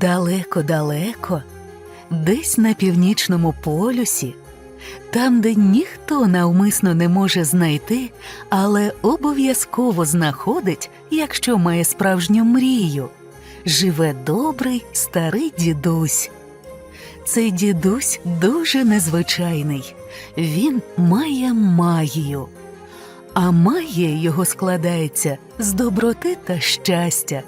Далеко-далеко, десь на північному полюсі, там, де ніхто навмисно не може знайти, але обов'язково знаходить, якщо має справжню мрію, живе добрий старий дідусь. Цей дідусь дуже незвичайний. Він має магію. А магія його складається з доброти та щастя.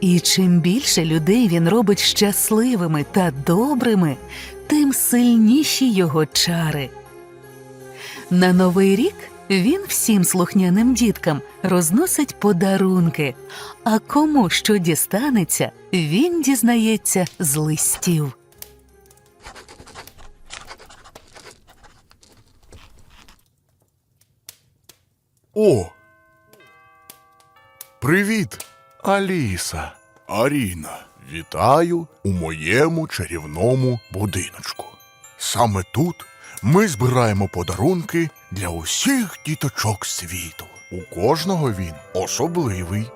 І чим більше людей він робить щасливими та добрими, тим сильніші його чари. На новий рік він всім слухняним діткам розносить подарунки, а кому що дістанеться, він дізнається з листів. О! Привіт, Аліса. Аріна, вітаю у моєму чарівному будиночку. Саме тут ми збираємо подарунки для усіх діточок світу. У кожного він особливий.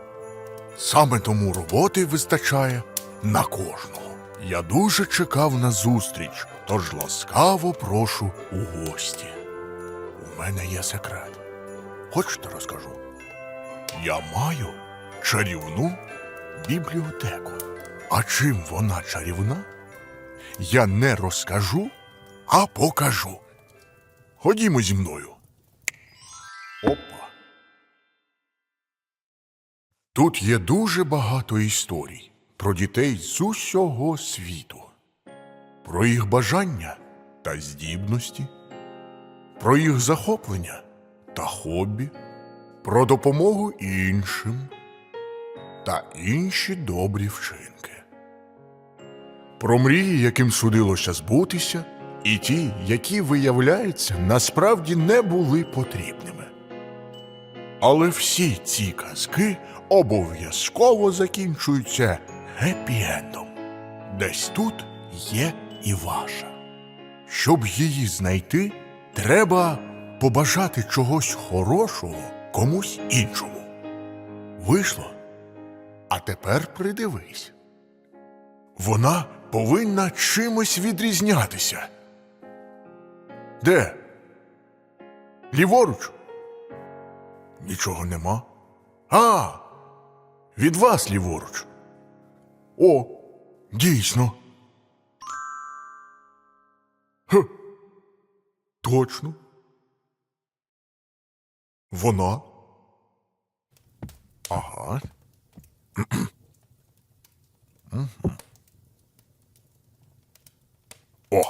Саме тому роботи вистачає на кожного. Я дуже чекав на зустріч, тож ласкаво прошу у гості. У мене є секрет. Хочете розкажу? Я маю чарівну бібліотеку. А чим вона чарівна? Я не розкажу, а покажу. Ходімо зі мною. Опа. Тут є дуже багато історій про дітей з усього світу, про їх бажання та здібності, про їх захоплення та хобі, про допомогу іншим та інші добрі вчинки. Про мрії, яким судилося збутися, і ті, які, виявляється, насправді не були потрібними. Але всі ці казки обов'язково закінчуються гепі-ендом. Десь тут є і ваша. Щоб її знайти, треба побажати чогось хорошого комусь іншому. Вийшло? А тепер придивись. Вона повинна чимось відрізнятися. Де? Ліворуч? Нічого нема. А, від вас ліворуч. О, дійсно. Х, точно. Вона. Ага. О.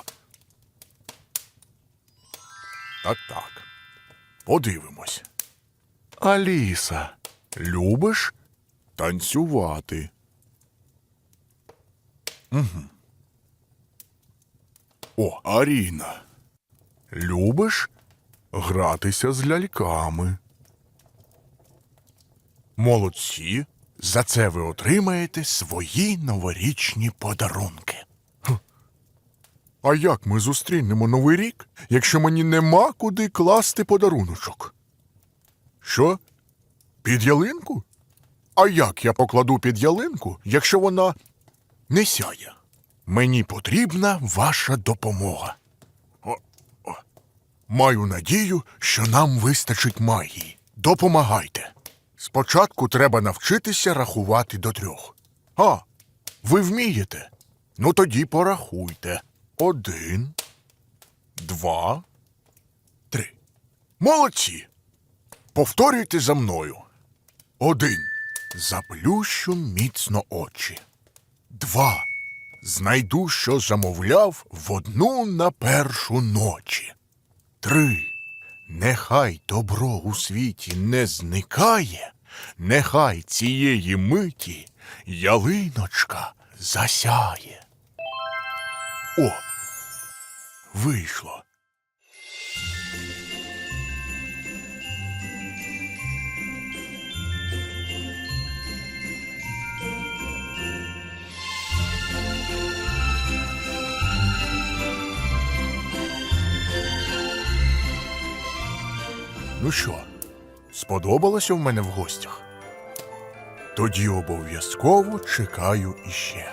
Так, так. Подивимось. Аліса, любиш танцювати? Угу. О, Аріна. Любиш гратися з ляльками? Молодці. За це ви отримаєте свої новорічні подарунки. А як ми зустрінемо новий рік, якщо мені нема куди класти подаруночок? Що? Під ялинку? А як я покладу під ялинку, якщо вона не сяє? Мені потрібна ваша допомога. О, о. Маю надію, що нам вистачить магії. Допомагайте. Спочатку треба навчитися рахувати до трьох. А, ви вмієте? Ну тоді порахуйте. Один, два, три. Молодці. Повторюйте за мною. Один. Заплющу міцно очі. Два. Знайду, що замовляв в одну на першу ночі. Три. Нехай добро у світі не зникає, нехай цієї миті ялиночка засяє. О, вийшло. Ну що, сподобалося в мене в гостях? Тоді обов'язково чекаю іще.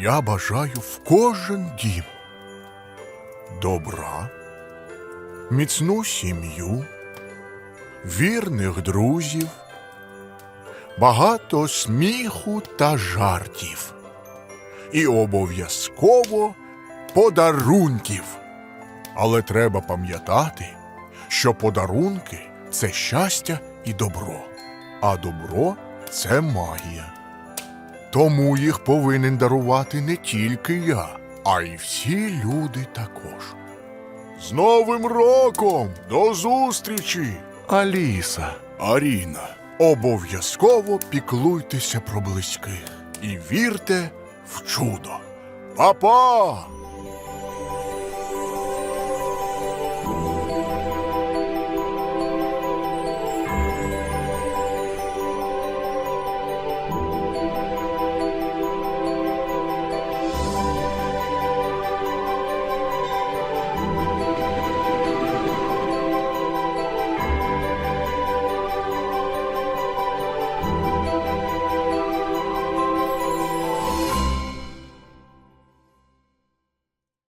я бажаю в кожен дім добра, міцну сім'ю, вірних друзів, багато сміху та жартів. І обов'язково подарунків. Але треба пам'ятати, що подарунки це щастя і добро, а добро це магія. Тому їх повинен дарувати не тільки я, а й всі люди також. З Новим роком! До зустрічі! Аліса, Аріна, обов'язково піклуйтеся про близьких і вірте в чудо. Па-па!